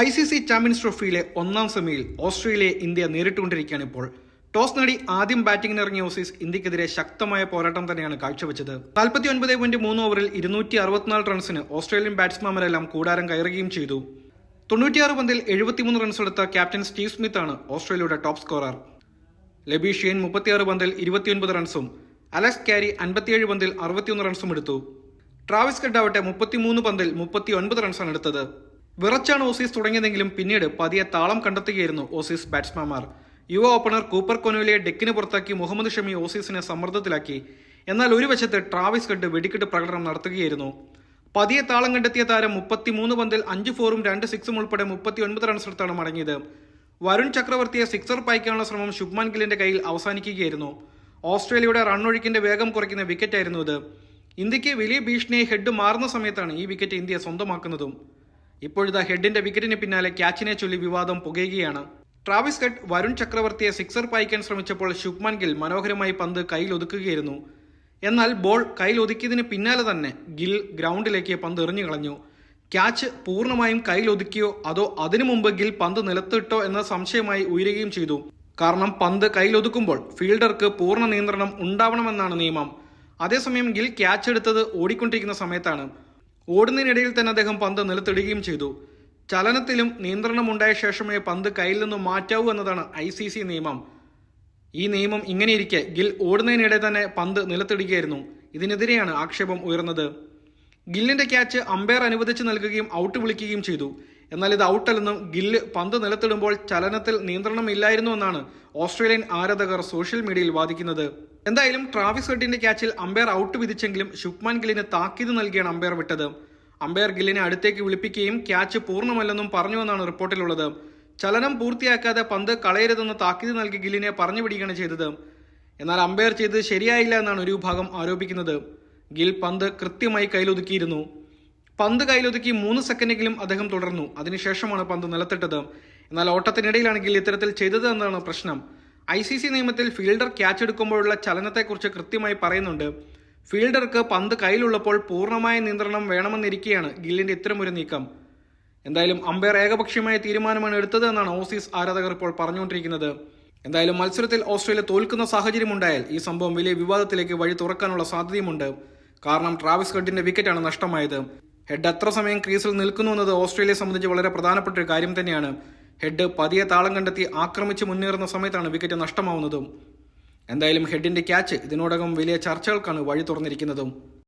I C C champions ട്രോഫിയിലെ ഒന്നാം സെമിയിൽ ഓസ്ട്രേലിയയെ ഇന്ത്യ നേരിട്ടുകൊണ്ടിരിക്കുകയാണ് ഇപ്പോൾ. ടോസ് നേടി ആദ്യം ബാറ്റിംഗിന് ഇറങ്ങിയ ഓസീസ് ഇന്ത്യക്കെതിരെ ശക്തമായ പോരാട്ടം തന്നെയാണ് കാഴ്ചവെച്ചത്. നാൽപ്പത്തി ഒൻപത് പോയിന്റ് മൂന്ന് ഓവറിൽ ഇരുന്നൂറ്റി അറുപത്തിനാല് റൺസിന് ഓസ്ട്രേലിയൻ ബാറ്റ്സ്മാൻമാരെല്ലാം കൂടാരം കയറുകയും ചെയ്തു. തൊണ്ണൂറ്റിയാറ് പന്തിൽ എഴുപത്തിമൂന്ന് റൺസ് എടുത്ത ക്യാപ്റ്റൻ സ്റ്റീവ് സ്മിത്ത് ആണ് ഓസ്ട്രേലിയയുടെ ടോപ്പ് സ്കോറർ ലബീഷ്യൻ ഷെയ്ൻ മുപ്പത്തിയാറ് പന്തിൽ ഇരുപത്തിയൊൻപത് റൺസും അലക്സ് ക്യാരി അൻപത്തിയേഴ് പന്തിൽ അറുപത്തിയൊന്ന് റൺസും എടുത്തു. ട്രാവിസ് കെഡ് ആവട്ടെ മുപ്പത്തിമൂന്ന് പന്തിൽ മുപ്പത്തി ഒൻപത് റൺസാണ് എടുത്തത്. വിറച്ചാണ് ഓസീസ് തുടങ്ങിയതെങ്കിലും പിന്നീട് പതിയെ താളം കണ്ടെത്തുകയായിരുന്നു ഓസീസ് ബാറ്റ്സ്മാൻമാർ യുവ ഓപ്പണർ കൂപ്പർ കൊനോലിയെ ഡെക്കിന് പുറത്താക്കി മുഹമ്മദ് ഷമി ഓസീസിനെ സമ്മർദ്ദത്തിലാക്കി. എന്നാൽ ഒരു വശത്ത് ട്രാവിസ് കഡ് വെടിക്കെട്ട് പ്രകടനം നടത്തുകയായിരുന്നു. പതിയെ താളം കണ്ടെത്തിയ താരം മുപ്പത്തിമൂന്ന് പന്തിൽ അഞ്ച് ഫോറും രണ്ട് സിക്സും ഉൾപ്പെടെ മുപ്പത്തി ഒൻപത് റൺസെടുത്താണ് മടങ്ങിയത്. വരുൺ ചക്രവർത്തിയെ സിക്സർ പായ്ക്കാനുള്ള ശ്രമം ശുഭ്മാൻ ഗില്ലിന്റെ കയ്യിൽ അവസാനിക്കുകയായിരുന്നു. ഓസ്ട്രേലിയയുടെ റണ്ണൊഴുക്കിന്റെ വേഗം കുറയ്ക്കുന്ന വിക്കറ്റായിരുന്നു ഇത്. ഇന്ത്യയ്ക്ക് വലിയ ഭീഷണിയെ ഹെഡ് മാറുന്ന സമയത്താണ് ഈ വിക്കറ്റ് ഇന്ത്യ സ്വന്തമാക്കുന്നതും. ഇപ്പോഴിതാ ഹെഡിന്റെ വിക്കറ്റിന് പിന്നാലെ ക്യാച്ചിനെ ചൊല്ലി വിവാദം പുകയുകയാണ്. ട്രാവിസ് ഹെഡ് വരുൺ ചക്രവർത്തിയെ സിക്സർ പായിക്കാൻ ശ്രമിച്ചപ്പോൾ ശുഭ്മാൻ ഗിൽ മനോഹരമായി പന്ത് കയ്യിൽ ഒതുക്കുകയായിരുന്നു എന്നാൽ ബോൾ കയ്യിൽ ഒതുക്കിയതിന് പിന്നാലെ തന്നെ ഗിൽ ഗ്രൗണ്ടിലേക്ക് പന്ത് എറിഞ്ഞു കളഞ്ഞു ക്യാച്ച് പൂർണമായും കയ്യിൽ ഒതുക്കിയോ അതോ അതിനു മുമ്പ് ഗിൽ പന്ത് നിലത്തിട്ടോ എന്ന സംശയമായി ഉയരുകയും ചെയ്തു. കാരണം പന്ത് കയ്യിൽ ഒതുക്കുമ്പോൾ ഫീൽഡർക്ക് പൂർണ നിയന്ത്രണം ഉണ്ടാവണമെന്നാണ് നിയമം. അതേസമയം ഗിൽ ക്യാച്ച് എടുത്തത് ഓടിക്കൊണ്ടിരിക്കുന്ന സമയത്താണ്. ഓടുന്നതിനിടയിൽ തന്നെ അദ്ദേഹം പന്ത് നിലത്തിടുകയും ചെയ്തു. ചലനത്തിലും നിയന്ത്രണമുണ്ടായ ശേഷമേ പന്ത് കയ്യിൽ നിന്നും മാറ്റാവൂ എന്നതാണ് ഐ സി സി നിയമം. ഈ നിയമം ഇങ്ങനെയിരിക്കെ ഗിൽ ഓടുന്നതിനിടെ തന്നെ പന്ത് നിലത്തിടുകയായിരുന്നു. ഇതിനെതിരെയാണ് ആക്ഷേപം ഉയർന്നത്. ഗില്ലിന്റെ ക്യാച്ച് അമ്പയർ അനുവദിച്ച് നൽകുകയും ഔട്ട് വിളിക്കുകയും ചെയ്തു. എന്നാൽ ഇത് ഔട്ടല്ലെന്നും ഗില്ല് പന്ത് നിലത്തിടുമ്പോൾ ചലനത്തിൽ നിയന്ത്രണം ഇല്ലായിരുന്നു എന്നാണ് ഓസ്ട്രേലിയൻ ആരാധകർ സോഷ്യൽ മീഡിയയിൽ വാദിക്കുന്നത് എന്തായാലും ട്രാവിസ് ഹെഡിന്റെ ക്യാച്ചിൽ അമ്പയർ ഔട്ട് വിധിച്ചെങ്കിലും ശുഭ്മാൻ ഗില്ലിന് താക്കീത് നൽകിയാണ് അമ്പയർ വിട്ടത്. അമ്പയർ ഗില്ലിനെ അടുത്തേക്ക് വിളിപ്പിക്കുകയും ക്യാച്ച് പൂർണമല്ലെന്നും പറഞ്ഞുവെന്നാണ് റിപ്പോർട്ടിലുള്ളത്. ചലനം പൂർത്തിയാക്കാതെ പന്ത് കളയരുതെന്ന് താക്കീത് നൽകി ഗില്ലിനെ പറഞ്ഞു വിടുകയാണ് ചെയ്തത്. എന്നാൽ അമ്പയർ ചെയ്തത് ശരിയായില്ല എന്നാണ് ഒരു വിഭാഗം ആരോപിക്കുന്നത്. ഗിൽ പന്ത് കൃത്യമായി കയ്യിലൊതുക്കിയിരുന്നു. പന്ത് കയ്യിലൊതുക്കി മൂന്ന് സെക്കൻഡെങ്കിലും അദ്ദേഹം തുടർന്നു. അതിനുശേഷമാണ് പന്ത് നിലത്തിട്ടത്. എന്നാൽ ഓട്ടത്തിനിടയിലാണ് ഗിൽ ഇത്തരത്തിൽ ചെയ്തത് പ്രശ്നം. ഐ സി സി നിയമത്തിൽ ഫീൽഡർ ക്യാച്ച് എടുക്കുമ്പോഴുള്ള ചലനത്തെക്കുറിച്ച് കൃത്യമായി പറയുന്നുണ്ട്. ഫീൽഡർക്ക് പന്ത് കയ്യിലുള്ളപ്പോൾ പൂർണമായ നിയന്ത്രണം വേണമെന്നിരിക്കെയാണ് ഗില്ലിന്റെ ഇത്തരമൊരു നീക്കം. എന്തായാലും അമ്പയർ ഏകപക്ഷീയമായ തീരുമാനമാണ് എടുത്തത് എന്നാണ് ഓസീസ് ആരാധകർ ഇപ്പോൾ പറഞ്ഞുകൊണ്ടിരിക്കുന്നത്. എന്തായാലും മത്സരത്തിൽ ഓസ്ട്രേലിയ തോൽക്കുന്ന സാഹചര്യമുണ്ടായാൽ ഈ സംഭവം വലിയ വിവാദത്തിലേക്ക് വഴി തുറക്കാനുള്ള സാധ്യതയുമുണ്ട്. കാരണം ട്രാവിസ് ഹെഡിന്റെ വിക്കറ്റാണ് നഷ്ടമായത്. ഹെഡ് എത്ര സമയം ക്രീസിൽ നിൽക്കുന്നു എന്നത് ഓസ്ട്രേലിയയെ സംബന്ധിച്ച് വളരെ പ്രധാനപ്പെട്ട ഒരു കാര്യം തന്നെയാണ്. ഹെഡ് പതിയെ താളം കണ്ടെത്തി ആക്രമിച്ച് മുന്നേറുന്ന സമയത്താണ് വിക്കറ്റ് നഷ്ടമാവുന്നതും. എന്തായാലും ഹെഡിന്റെ ക്യാച്ച് ഇതിനോടകം വലിയ ചർച്ചകൾക്കാണ് വഴി തുറന്നിരിക്കുന്നതും.